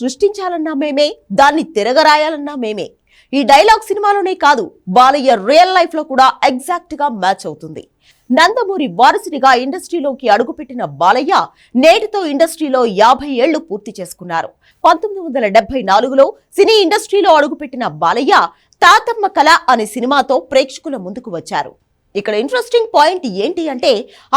సృష్టించాలన్నా మేమే దాన్ని తిరగరాయాలన్నా మేమే. ఈ డైలాగ్ సినిమాలోనే కాదు బాలయ్య రియల్ లైఫ్లో కూడా ఎగ్జాక్ట్గా మ్యాచ్ అవుతుంది. నందమూరి వారసుడిగా ఇండస్ట్రీలోకి అడుగుపెట్టిన బాలయ్య నేటితో ఇండస్ట్రీలో యాభై ఏళ్ళు పూర్తి చేసుకున్నారు. పంతొమ్మిది వందల డెబ్బై నాలుగులో సినీ ఇండస్ట్రీలో అడుగుపెట్టిన బాలయ్య తాతమ్మ కళ అనే సినిమాతో ప్రేక్షకుల ముందుకు వచ్చారు. ఇక్కడ ఇంట్రెస్టింగ్ పాయింట్ ఏంటి అంటే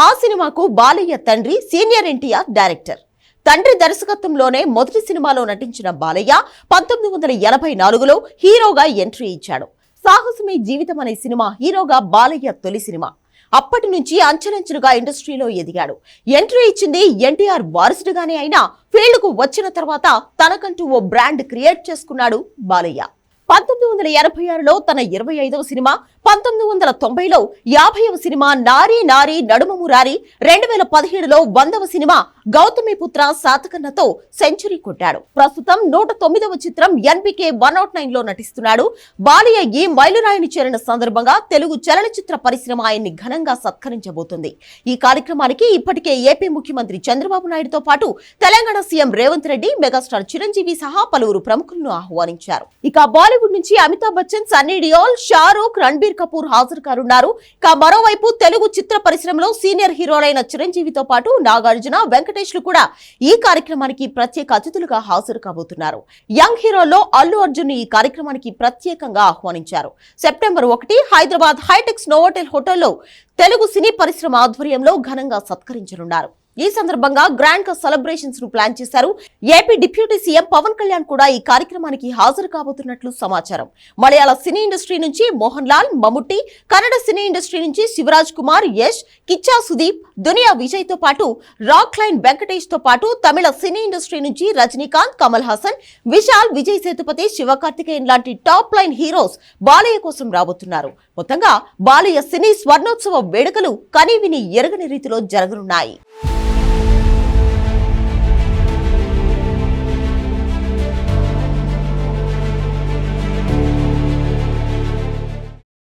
ఆ సినిమాకు బాలయ్య తండ్రి సీనియర్ ఎన్టీఆర్ డైరెక్టర్. తండ్రి దర్శకత్వంలోనే మొదటి సినిమాలో నటించిన బాలయ్య పంతొమ్మిది వందల ఎనభై నాలుగులో హీరోగా ఎంట్రీ ఇచ్చాడు. సాహసమే జీవితం అనే సినిమా హీరోగా బాలయ్య తొలి సినిమా. అప్పటి నుంచి అంచెలంచెలుగా ఇండస్ట్రీలో ఎదిగాడు. ఎంట్రీ ఇచ్చింది ఎన్టీఆర్ వారసుడిగానే అయినా ఫీల్డ్కు వచ్చిన తర్వాత తనకంటూ ఓ బ్రాండ్ క్రియేట్ చేసుకున్నాడు బాలయ్య. పంతొమ్మిది వందల ఎనభై ఆరులో తన ఇరవై ఐదవ సినిమా పంతొమ్మిది వందల తొంభైలో యాభైవ సినిమా నారీ నారీ నడుమ మురారి రెండు వేల పదిహేడులో వందవ సినిమా గౌతమి పుత్ర సాతకన్నతో సెంచరీ కొట్టాడు. ప్రస్తుతం నూట తొమ్మిదవ చిత్రం ఎన్బికే వన్ నాట్ నైన్లో నటిస్తున్నాడు. బాలయ్య ఈ మైలురాయిని చేరిన సందర్భంగా తెలుగు చలనచిత్ర పరిశ్రమ ఆయన్ని ఘనంగా సత్కరించబోతుంది. ఈ కార్యక్రమానికి ఇప్పటికే ఏపీ ముఖ్యమంత్రి చంద్రబాబు నాయుడుతో పాటు తెలంగాణ సీఎం రేవంత్ రెడ్డి మెగాస్టార్ చిరంజీవి సహా పలువురు ప్రముఖులను ఆహ్వానించారు. ఇక బాలీవుడ్ నుంచి అమితాబ్ బచ్చన్ సన్నీ డియోల్ షారూక్ రణబీర్ కపూర్ హాజరు కానున్నారు ఇక మరోవైపు తెలుగు చిత్ర పరిశ్రమలో సీనియర్ హీరోలైన చిరంజీవితో పాటు నాగార్జున వెంకట వెంకటేష్లు కూడా ఈ కార్యక్రమానికి ప్రత్యేక అతిథులుగా హాజరు కాబోతున్నారు. యంగ్ హీరోలో అల్లు అర్జున్ ఈ కార్యక్రమానికి ప్రత్యేకంగా ఆహ్వానించారు. సెప్టెంబర్ ఒకటి హైదరాబాద్ హైటెక్స్ నోవోటెల్ హోటల్లో తెలుగు సినీ పరిశ్రమ ఆధ్వర్యంలో ఘనంగా సత్కరించనున్నారు. ఈ సందర్భంగా గ్రాండ్గా సెలబ్రేషన్స్ను ప్లాన్ చేశారు. AP deputy CM Pawan Kalyan కూడా ఈ కార్యక్రమానికి హాజరు కాబోతున్నట్లు సమాచారం. మలయాళ సినీ ఇండస్ట్రీ నుంచి మోహన్ లాల్ మమ్ముట్టి కన్నడ సినీ ఇండస్ట్రీ నుంచి శివరాజ్ కుమార్ యష్ కిచ్చా సుదీప్ దునియా విజయ్తో పాటు రాక్ లైన్ వెంకటేష్తో పాటు తమిళ సినీ ఇండస్ట్రీ నుంచి రజనీకాంత్ కమల్ హాసన్ విశాల్ విజయ్ సేతుపతి శివకార్తికేయన్ లాంటి టాప్ లైన్ హీరోస్ బాలయ్య కోసం రాబోతున్నారు. మొత్తంగా బాలయ్య సినీ స్వర్ణోత్సవ వేడుకలు కనీవిని ఎరగని రీతిలో జరగనున్నాయి.